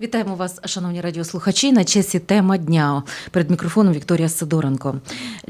Вітаємо вас, шановні радіослухачі. На часі тема дня перед мікрофоном Вікторія Сидоренко.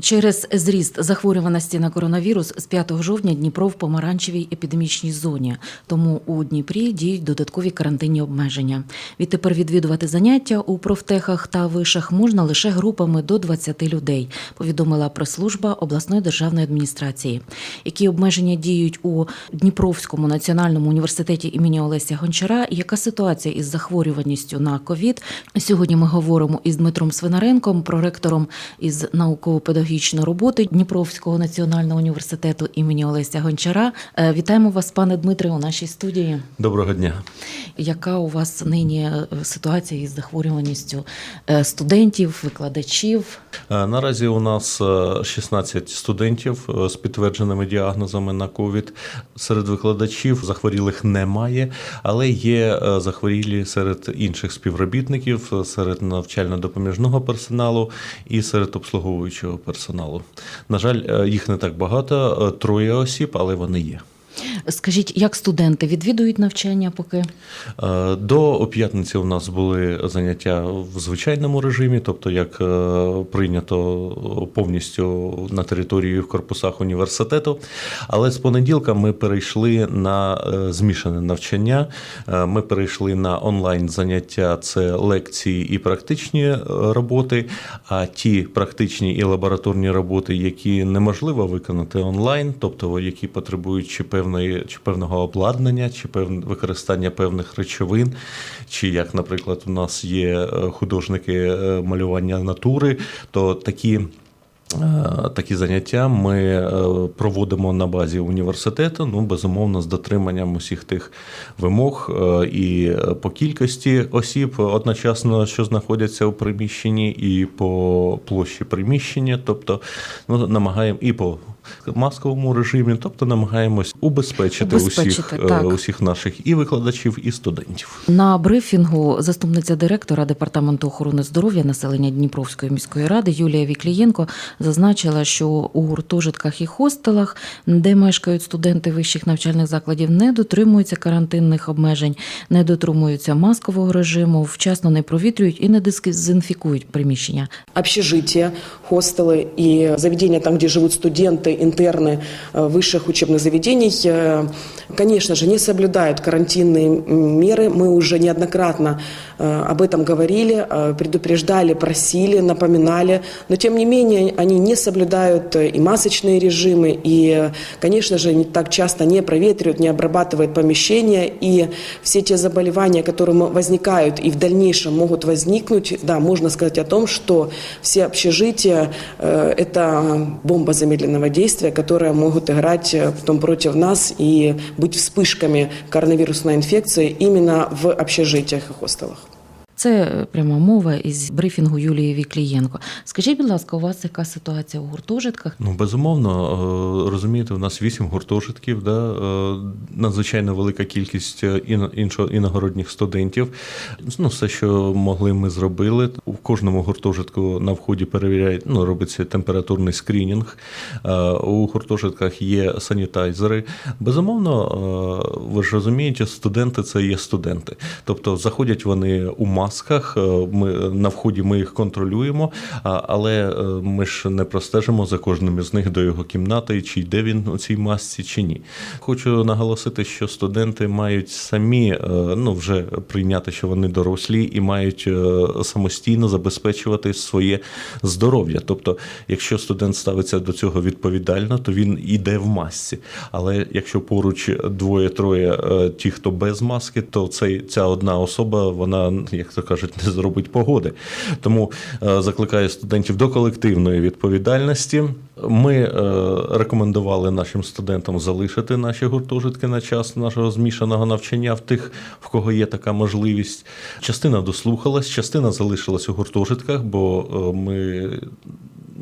Через зріст захворюваності на коронавірус з 5 жовтня Дніпро в помаранчевій епідемічній зоні. Тому у Дніпрі діють додаткові карантинні обмеження. Відтепер відвідувати заняття у профтехах та вишах можна лише групами до 20 людей. Повідомила прес-служба обласної державної адміністрації. Які обмеження діють у Дніпровському національному університеті імені Олеся Гончара? Яка ситуація із захворюваністю на ковід? Сьогодні ми говоримо із Дмитром Свинаренком, проректором із науково-педагогічної роботи Дніпровського національного університету імені Олеся Гончара. Е, Вітаємо вас, пане Дмитре, у нашій студії. Доброго дня. Яка у вас нині е, ситуація із захворюваністю е, студентів, викладачів? Наразі у нас е, 16 студентів з підтвердженими діагнозами на ковід. Серед викладачів захворілих немає, але є захворілі серед інших співробітників, е, серед навчально-допоміжного персоналу і серед обслуговуючого персоналу. На жаль, е, їх не так багато, е, троє осіб, але вони є. Скажіть, як студенти відвідують навчання поки? Е, До п'ятниці у нас були заняття в звичайному режимі, тобто як е, прийнято повністю на території в корпусах університету. Але з понеділка ми перейшли на е, змішане навчання. Ми перейшли на онлайн заняття, це лекції і практичні роботи. А ті практичні і лабораторні роботи, які неможливо виконати онлайн, тобто які потребують чи певної чи певного обладнання, чи певне використання певних речовин, чи як, наприклад, у нас є е, художники е, малювання натури, то такі. е, Такі заняття ми проводимо на базі університету, ну безумовно, з дотриманням усіх тих вимог і по кількості осіб одночасно, що знаходяться у приміщенні, і по площі приміщення, тобто ну, намагаємо і по масковому режимі, тобто намагаємось убезпечити, Убезпечити, усіх, е, так. усіх наших і викладачів, і студентів. На брифінгу заступниця директора департаменту охорони здоров'я населення Дніпровської міської ради Юлія Віклієнко зазначила, що у гуртожитках і хостелах, де мешкають студенти вищих навчальних закладів, не дотримуються карантинних обмежень, не дотримуються маскового режиму, вчасно не провітрюють і не дезінфікують приміщення. общежития, хостелы и заведения, там, где живут студенты, интерны э, высших учебных заведений, э, конечно же, не соблюдают карантинные м, меры. Мы уже неоднократно э, об этом говорили, э, предупреждали, просили, напоминали. Но, тем не менее, они не соблюдают э, и масочные режимы, и, э, конечно же, не так часто не проветривают, не обрабатывают помещения. И все те заболевания, которые возникают и в дальнейшем могут возникнуть, да, можно сказать о том, что все общежития э, – это бомба замедленного действия, которые могут играть э, потом против нас и быть вспышками коронавирусной инфекции именно в общежитиях и хостелах. Це пряма мова із брифінгу Юлії Віклієнко. Скажіть, будь ласка, у вас яка ситуація у гуртожитках? Ну, безумовно, е, розумієте, у нас вісім гуртожитків, да, е, надзвичайно велика кількість е, іно- іншо- іногородніх студентів. Ну, все, що могли, ми зробили. У кожному гуртожитку на вході перевіряють, ну, робиться температурний скринінг. У гуртожитках є санітайзери. Безумовно, ви ж розумієте, студенти це є студенти. Тобто заходять вони у масках, е, ми, на вході ми їх контролюємо, але е, ми ж не простежимо за кожним із них до його кімнати, чи йде він у цій масці, чи ні. Хочу наголосити, що студенти мають самі е, ну, вже прийняти, що вони дорослі і мають самостійно забезпечувати своє здоров'я. Тобто, якщо студент ставиться до цього відповідально, то він іде в масці. Але якщо поруч двоє-троє ті, хто без маски, то цей, ця одна особа, вона, як то кажуть, не зробить погоди. Тому е, закликаю студентів до колективної відповідальності. Ми е, рекомендували нашим студентам залишити наші гуртожитки на час нашого змішаного навчання в тих, в кого є така можливість. Частина дослухалась, частина залишилась у гуртожитках, бо е, ми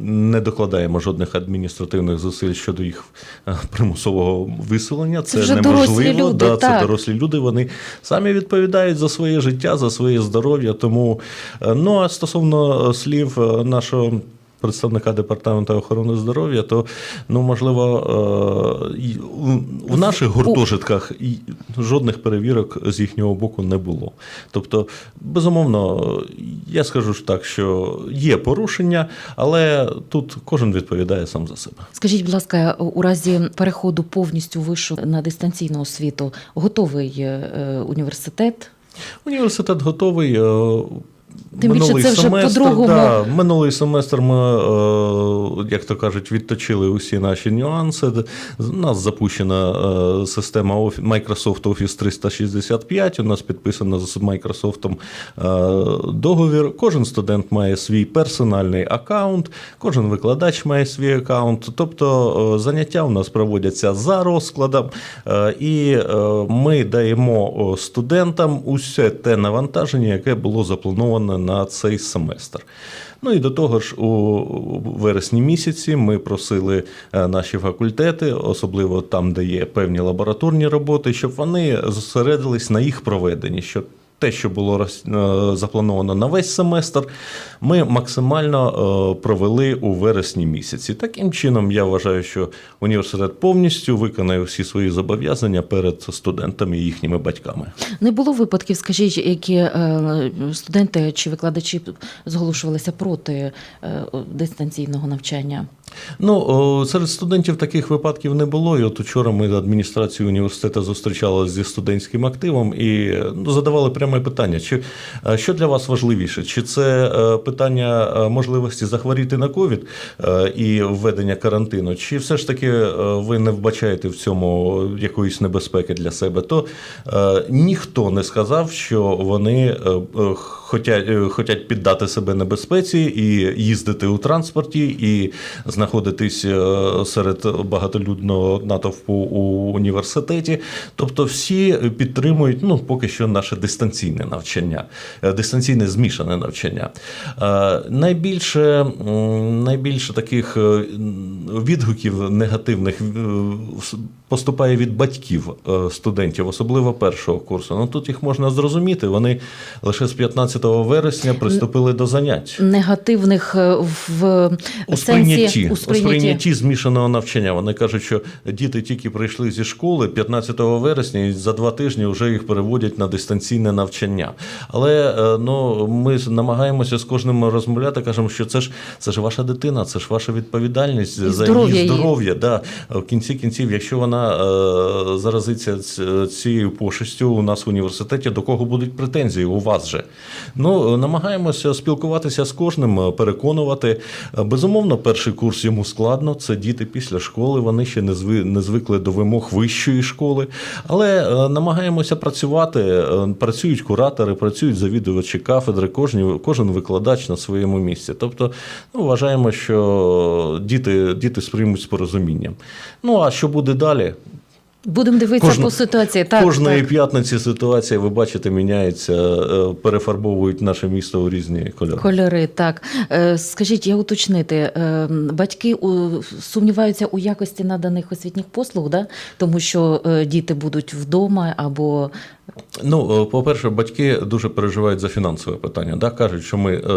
не докладаємо жодних адміністративних зусиль щодо їх е, примусового виселення. Це вже дорослі неможливо. люди, да, так. Це дорослі люди. Вони самі відповідають за своє життя, за своє здоров'я. Тому е, ну а стосовно е, слів нашого. Представника департаменту охорони здоров'я, то ну можливо е, у- в наших гуртожитках жодних перевірок з їхнього боку не було. Тобто, безумовно, я скажу ж так, що є порушення, але тут кожен відповідає сам за себе. Скажіть, будь ласка, у разі переходу повністю вишу на дистанційну освіту готовий е, університет? Університет готовий. Тим більше минулий це вже семестр, по-другому. Да, минулий семестр ми, е, як то кажуть, відточили усі наші нюанси. У нас запущена е, система Microsoft Office 365. У нас підписано з Microsoft е, договір. Кожен студент має свій персональний аккаунт, кожен викладач має свій аккаунт. Тобто заняття у нас проводяться за розкладом, і ми даємо студентам усе те навантаження, яке було заплановане на цей семестр. Ну і до того ж, у вересні місяці ми просили е, наші факультети, особливо там, де є певні лабораторні роботи, щоб вони зосередились на їх проведенні. Щоб те, що було е, заплановано на весь семестр, ми максимально е, провели у вересні місяці. Таким чином, я вважаю, що університет повністю виконає всі свої зобов'язання перед студентами і їхніми батьками. Не було випадків, скажіть, які е, студенти чи викладачі зголошувалися проти е, дистанційного навчання? Ну, серед студентів таких випадків не було. І от учора ми адміністрацією університету зустрічалися зі студентським активом і ну, задавали пряме питання: чи що для вас важливіше? Чи це питання е, можливості захворіти на ковід е, і введення карантину, чи все ж таки е, ви не вбачаєте в цьому якоїсь небезпеки для себе? То ніхто не сказав, що вони хотять, е, хотять піддати себе небезпеці і їздити у транспорті, і знаходитись е, серед багатолюдного натовпу у університеті. Тобто всі підтримують ну, поки що наше дистанційне навчання, е, дистанційне змішане навчання. Найбільше, найбільше таких відгуків негативних поступає від батьків е, студентів, особливо першого курсу. Ну тут їх можна зрозуміти. Вони лише з 15 вересня приступили до занять. Негативних е, в У сенсі сприйнятті, у у сприйнятті. змішаного навчання. Вони кажуть, що діти тільки прийшли зі школи 15 вересня, і за два тижні вже їх переводять на дистанційне навчання. Але е, ну, ми намагаємося з кожним розмовляти, кажемо, що це ж це ж ваша дитина, це ж ваша відповідальність за здоров'я її її. здоров'я. Да. В кінці кінців, якщо вона е, заразиться цією пошестю у нас в університеті, до кого будуть претензії? У вас же. Ну, е, намагаємося спілкуватися з кожним, е, переконувати. Безумовно, перший курс йому складно. Це діти після школи, вони ще не звикли до вимог вищої школи. Але намагаємося працювати. Працюють куратори, працюють завідувачі кафедри, кожен, кожен викладач на своєму місці. Тобто, ну, вважаємо, що діти, діти сприймуть з порозумінням. Ну а що буде далі? Будемо дивитися Кожна- по ситуації. Так, Кожної так. п'ятниці ситуація, ви бачите, міняється, е, перефарбовують наше місто у різні кольори. Кольори, так. Е, Скажіть, я уточнити, е, батьки сумніваються у якості наданих освітніх послуг, да? тому що діти будуть вдома або Ну, е, по-перше, батьки дуже переживають за фінансове питання. Да? Кажуть, що ми е,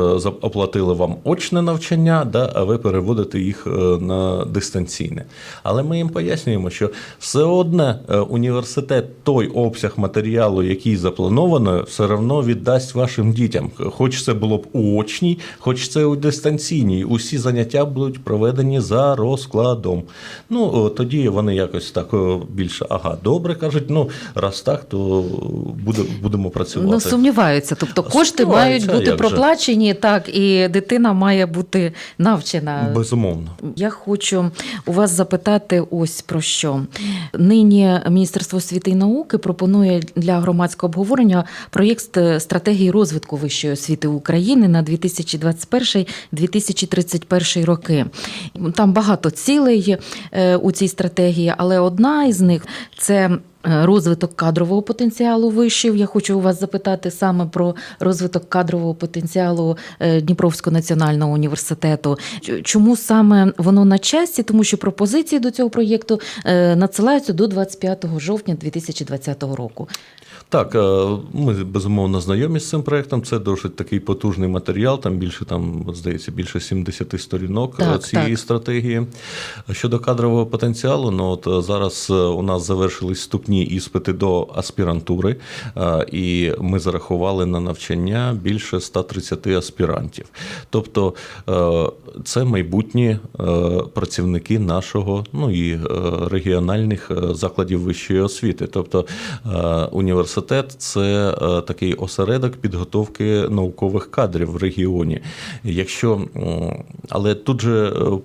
оплатили вам очне навчання, да? а ви переводите їх е, на дистанційне. Але ми їм пояснюємо, що все одне університет той обсяг матеріалу, який заплановано, все одно віддасть вашим дітям. Хоч це було б у очній, хоч це у дистанційній. Усі заняття будуть проведені за розкладом. Ну, тоді вони якось так більше, ага, добре кажуть, ну раз так, то буде, будемо працювати. ну, сумніваються. Тобто кошти мають бути як же. проплачені, так, і дитина має бути навчена. Безумовно. Я хочу у вас запитати ось про що. Нині Міністерство освіти і науки пропонує для громадського обговорення проєкт стратегії розвитку вищої освіти України на 2021-2031 роки. Там багато цілей е, у цій стратегії, але одна із них це. Е, Розвиток кадрового потенціалу вишів. Я хочу у вас запитати саме про розвиток кадрового потенціалу е, Дніпровського національного університету. Чому саме воно на часі? Тому що пропозиції до цього проєкту е, надсилаються до 25 жовтня 2020 року. Так, е, ми безумовно знайомі з цим проектом. Це досить такий потужний матеріал. Там більше там здається більше 70 сторінок е, Так, цієї так. стратегії. Щодо кадрового потенціалу, ну от е, зараз у нас завершились вступні іспити до аспірантури, і ми зарахували на навчання більше 130 аспірантів. Тобто це майбутні працівники нашого, ну і регіональних закладів вищої освіти. Тобто е, університет це е, такий осередок підготовки наукових кадрів в регіоні. Якщо, але тут же е,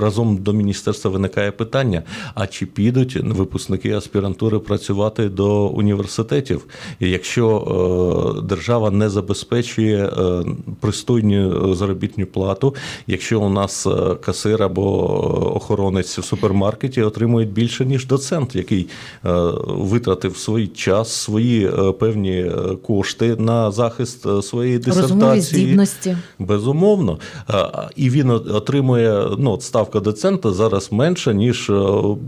разом до міністерства виникає питання: а чи підуть випускники аспірантури працювати до університетів? Якщо е, держава не забезпечує пристойну заробітну плату, якщо у нас касир або охоронець в супермаркеті отримують більше ніж доцент, який витратив свій час, свої е, певні е, кошти на захист е, своєї Розумові дисертації. здібності. Безумовно. І він отримує ну, ставка доцента зараз менша, ніж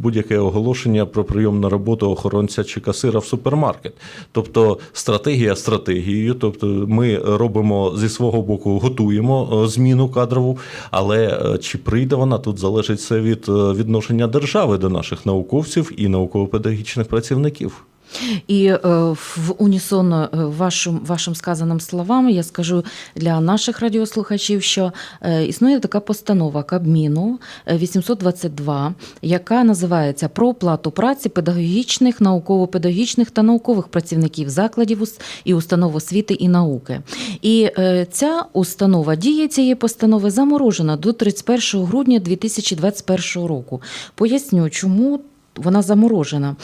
будь-яке оголошення про прийом на роботу охоронця чи касира в супермаркет. Тобто стратегія стратегією. Тобто ми робимо зі свого боку, готуємо зміну кадрову, але чи прийде вона тут залежить все від відношення держави до наших науковців і науково-педагогічних працівників. І е, в унісон е, вашим, вашим сказаним словам я скажу для наших радіослухачів, що е, існує така постанова Кабміну е, 822, яка називається про оплату праці педагогічних, науково-педагогічних та наукових працівників закладів і установ освіти і науки. І е, ця установа дія цієї постанови заморожена до 31 грудня 2021 року. Поясню, чому вона заморожена.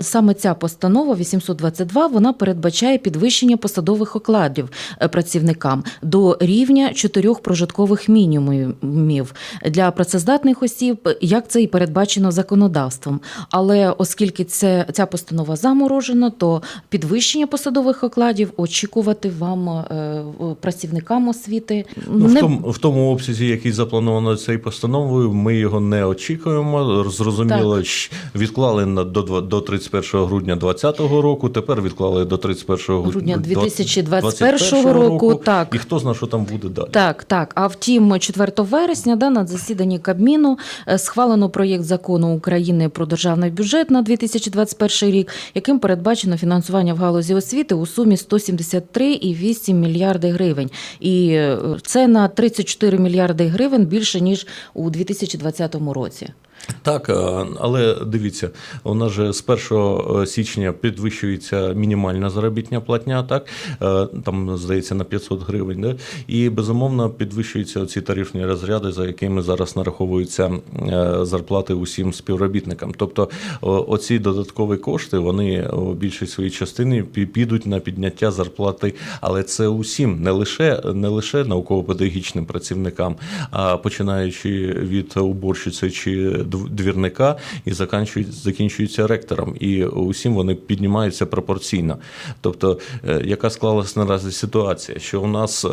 Саме ця постанова 822 вона передбачає підвищення посадових окладів е, працівникам до рівня чотирьох прожиткових мінімумів для працездатних осіб, як це і передбачено законодавством. Але оскільки це, ця постанова заморожена, то підвищення посадових окладів очікувати вам е, працівникам освіти Ну, в, тому, в тому обсязі, який заплановано цією постановою, ми його не очікуємо. Зрозуміло, щ- відклали на до, до 31 грудня 2020 року. Тепер відклали до 31 Грудня до 2021 21 року, так. І хто знає, що там буде далі. Так, так. А втім, 4 вересня да, на засіданні Кабміну е, схвалено проєкт закону України про державний бюджет на 2021 рік, яким передбачено фінансування в галузі освіти у сумі 173,8 мільярди гривень. І е, це на 34 мільярди гривень більше ніж у 2020 році. Так, е, але дивіться, у нас же з 1 січня підвищується мінімальна заробітня платня, так Е, там здається на 500 гривень. Да? І безумовно підвищуються ці тарифні розряди, за якими зараз нараховуються е, зарплати усім співробітникам. Тобто, оці додаткові кошти вони у більшій своїй частині підуть на підняття зарплати, але це усім, не лише не лише науково-педагогічним працівникам, а починаючи від уборщиці чи двірника і закінчуються ректором. І усім вони піднімаються пропорційно. Тобто, е, яка склалася наразі ситуація, що у нас е,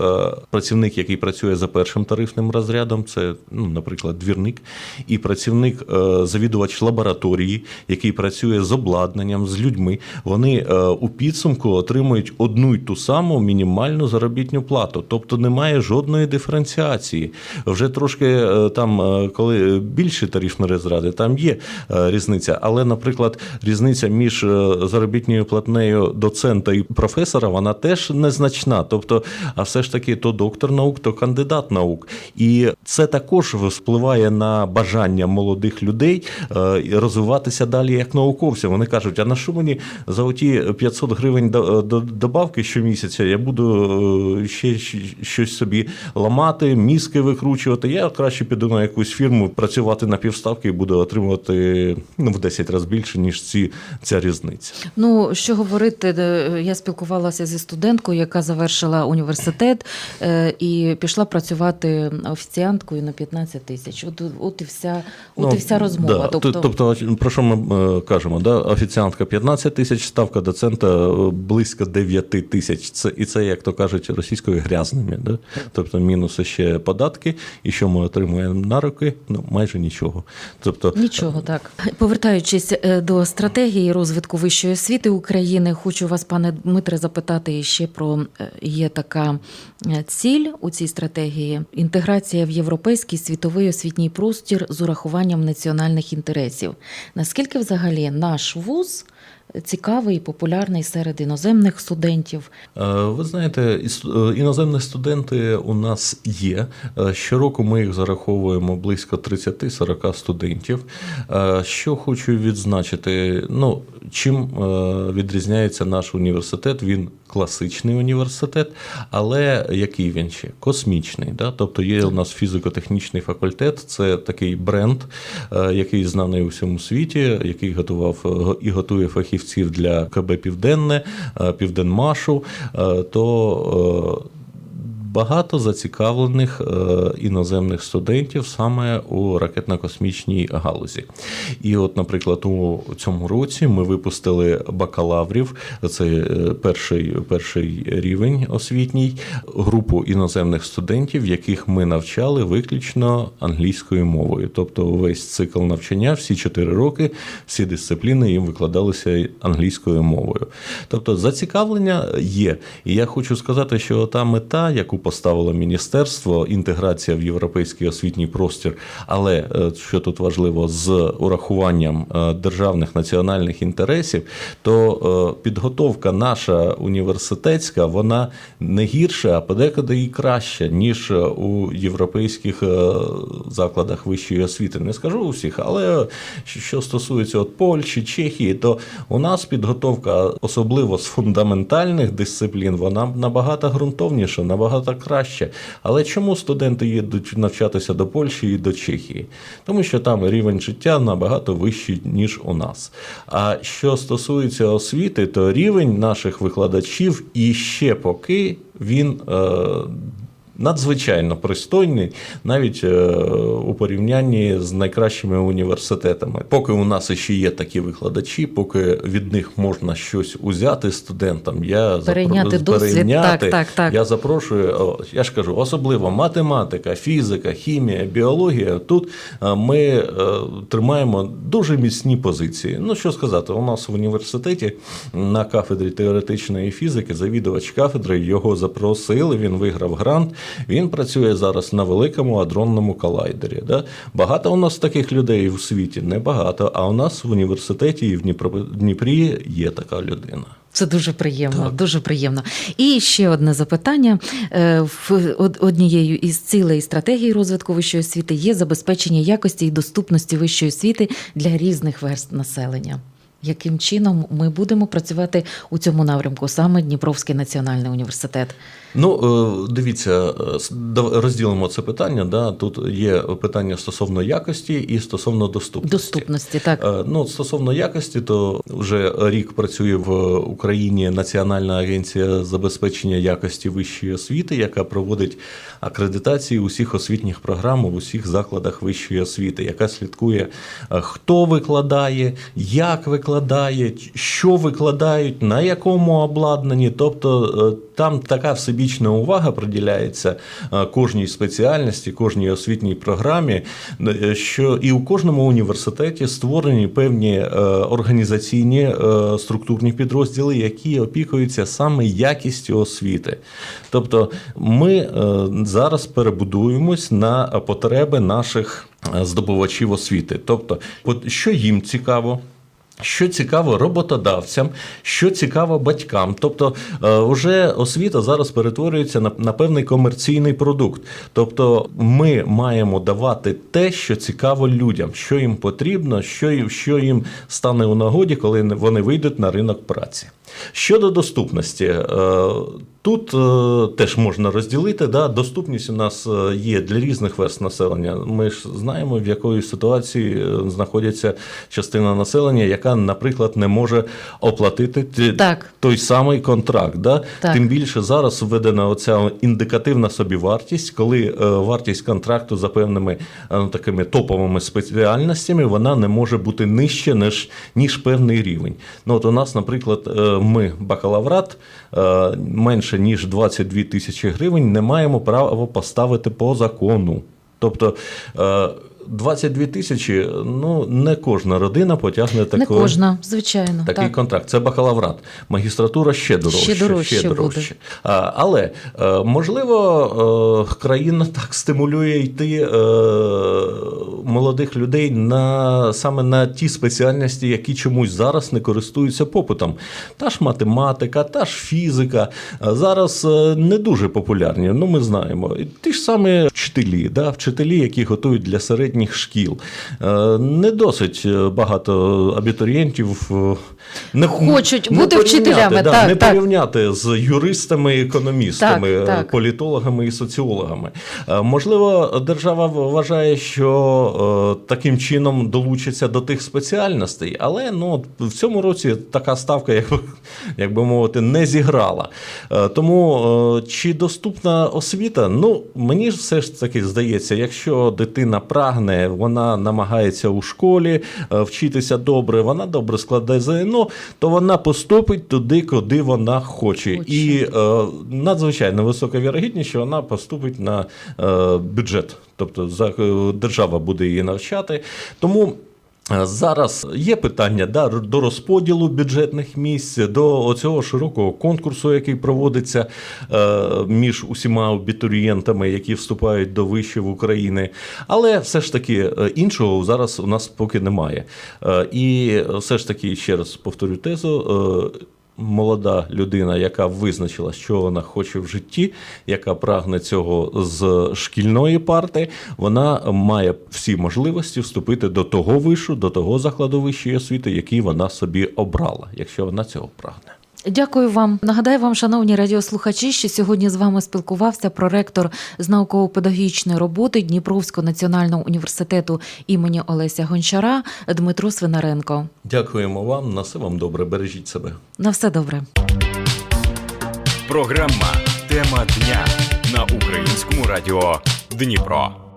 працівник, який працює за першим тарифним розрядом, це, ну, наприклад, двірник, і працівник, е, завідувач лабораторії, який працює з обладнанням, з людьми, вони у підсумку отримують одну й ту саму мінімальну заробітну плату. Тобто немає жодної диференціації. Вже трошки там, коли більші тарифні розряди, там є е, різниця. Але, наприклад, різниця між е, заробітною платнею доцента і професора, вона теж незначна. Тобто, а все ж таки, то доктор наук, то кандидат наук. І це також впливає на бажання молодих людей е, розвиватися далі як науковцям. Вони кажуть, а на що мені за оті 500 гривень до- до- добавки щомісяця? Я буду ще щось собі ламати, мізки викручувати. Я краще піду на якусь фірму працювати на півставки і буду отримувати ну, в 10 разів більше, ніж ці, ця різниця. Ну, що говорити, е, я спілкувалася зі студенткою, яка завершила університет е, і пішла працювати офіціанткою на 15 тисяч. От, от і вся, от і вся розмова. Ну, Да. Тобто, тобто, про що ми е, кажемо? Да? Офіціантка 15 тисяч, ставка доцента близько 9 тисяч. Це, і це, як то кажуть, російською грязними. Да? Тобто мінуси ще податки, і що ми отримуємо на руки? Ну, майже нічого. Тобто, Нічого так. Повертаючись е, до стратегії розвитку вищої освіти України, хочу вас, пане Дмитре, запитати ще про е, є така е, ціль у цій стратегії інтеграція в європейський світовий освітній простір з урахуванням національних інтересів. Наскільки взагалі наш вуз цікавий і популярний серед іноземних студентів? Е, Ви знаєте, е, іноземні студенти у нас є. Е, Щороку ми їх зараховуємо близько 30-40 студентів. Що хочу відзначити, ну чим відрізняється наш університет? Він класичний університет, але який він ще? Космічний. Да? Тобто є у нас фізико-технічний факультет, це такий бренд, який знаний у всьому світі, який готував і готує фахівців для КБ Південне, е, Південмашу. е, То е, багато зацікавлених е, іноземних студентів саме у ракетно-космічній галузі. І, от, наприклад, у цьому році ми випустили бакалаврів, це е, перший, перший рівень освітній, групу іноземних студентів, яких ми навчали виключно англійською мовою. Тобто весь цикл навчання, всі 4 роки, всі дисципліни їм викладалися англійською мовою. Тобто зацікавлення є. І я хочу сказати, що та мета, яку поставило міністерство, інтеграція в європейський освітній простір, але е, що тут важливо, з урахуванням е, державних національних інтересів, то е, підготовка наша університетська, вона не гірша, а подекуди і краща, ніж у європейських закладах вищої освіти. Не скажу у всіх, але що стосується от Польщі, Чехії, то у нас підготовка, особливо з фундаментальних дисциплін, вона набагато ґрунтовніша, набагато краще. Але чому студенти їдуть навчатися до Польщі і до Чехії? Тому що там рівень життя набагато вищий, ніж у нас. А що стосується освіти, то рівень наших викладачів і ще поки він. Е, надзвичайно пристойний, навіть е, у порівнянні з найкращими університетами. Поки у нас ще є такі викладачі, поки від них можна щось узяти студентам, я запро- досвід. перейняти. Так, так, так. Я запрошую, я ж кажу, особливо математика, фізика, хімія, біологія. Тут е, ми е, тримаємо дуже міцні позиції. Ну що сказати, у нас в університеті на кафедрі теоретичної фізики завідувач кафедри його запросили. Він виграв грант. Він працює зараз на великому адронному колайдері. Да? Багато у нас таких людей у світі, небагато. А у нас в університеті і в Дніпрі є така людина. Це дуже приємно, Так. дуже приємно. І ще одне запитання: Е, в од- однією із цілей стратегії розвитку вищої освіти є забезпечення якості і доступності вищої освіти для різних верст населення. Яким чином ми будемо працювати у цьому напрямку, саме Дніпровський національний університет? Ну, е, дивіться, е, розділимо це питання. Да? Тут є питання стосовно якості і стосовно доступності. Доступності, так. Е, Ну, стосовно якості, то вже рік працює в Україні Національна агенція забезпечення якості вищої освіти, яка проводить акредитації усіх освітніх програм у усіх закладах вищої освіти, яка слідкує, хто викладає, як викладає, що викладають, на якому обладнанні. Тобто е, там така всебічна увага приділяється е, кожній спеціальності, кожній освітній програмі, е, що і у кожному університеті створені певні організаційні структурні підрозділи, які опікуються саме якістю освіти. Тобто ми зараз перебудуємось на потреби наших здобувачів освіти. Тобто, що їм цікаво. Що цікаво роботодавцям, що цікаво батькам. Тобто, е, вже освіта зараз перетворюється на, на певний комерційний продукт. Тобто, ми маємо давати те, що цікаво людям, що їм потрібно, що що їм стане у нагоді, коли вони вийдуть на ринок праці. Щодо доступності, е, тут е, теж можна розділити. Да? Доступність у нас е, є для різних верст населення. Ми ж знаємо, в якої ситуації е, знаходиться частина населення, яка, наприклад, не може оплатити Так. той самий контракт. Да? Так. Тим більше зараз введена оця індикативна собівартість, коли е, вартість контракту за певними е, ну, такими топовими спеціальностями вона не може бути нижче, ніж, ніж певний рівень. Ну, от у нас, наприклад, е, ми бакалаврат е, менше ніж 22 тисячі гривень не маємо права поставити по закону. Тобто е, 22 тисячі, ну не кожна родина потягне Не кожна, звичайно. такий так. контракт. Це бакалаврат. Магістратура ще дорожче. Ще дорожче буде. Але е, можливо, е, країна так стимулює йти е, молодих людей на саме на ті спеціальності, які чомусь зараз не користуються попитом. Та ж математика, та ж фізика зараз не дуже популярні. Ну, ми знаємо. Ті ж самі вчителі, да, вчителі, які готують для середніх шкіл. Е, Не досить е, багато абітурієнтів е, не Хочуть не бути вчителями, да, так, не так. порівняти з юристами, економістами, Так, так. політологами і соціологами. Можливо, держава вважає, що таким чином долучиться до тих спеціальностей, але ну в цьому році така ставка, як, як би мовити, не зіграла. Тому чи доступна освіта? Ну мені все ж таки здається, якщо дитина прагне, вона намагається у школі е, вчитися добре, вона добре складає ЗНО, то вона поступить туди, куди вона хоче. Хоче. І е, надзвичайно висока вірогідність, що вона поступить на е, бюджет, тобто за, е, держава буде її навчати. Тому. Е, Зараз є питання да, до розподілу бюджетних місць, до цього широкого конкурсу, який проводиться е, між усіма абітурієнтами, які вступають до вишів України. Але все ж таки е, іншого зараз у нас поки немає. І все ж таки, ще раз повторю тезу. Молода людина, яка визначила, що вона хоче в житті, яка прагне цього з шкільної парти, вона має всі можливості вступити до того вишу, до того закладу вищої освіти, який вона собі обрала, якщо вона цього прагне. Дякую вам. Нагадаю вам, шановні радіослухачі, що сьогодні з вами спілкувався проректор з науково-педагогічної роботи Дніпровського національного університету імені Олеся Гончара Дмитро Свинаренко. Дякуємо вам, на все вам добре, бережіть себе. На все добре. Програма Тема дня на українському радіо Дніпро.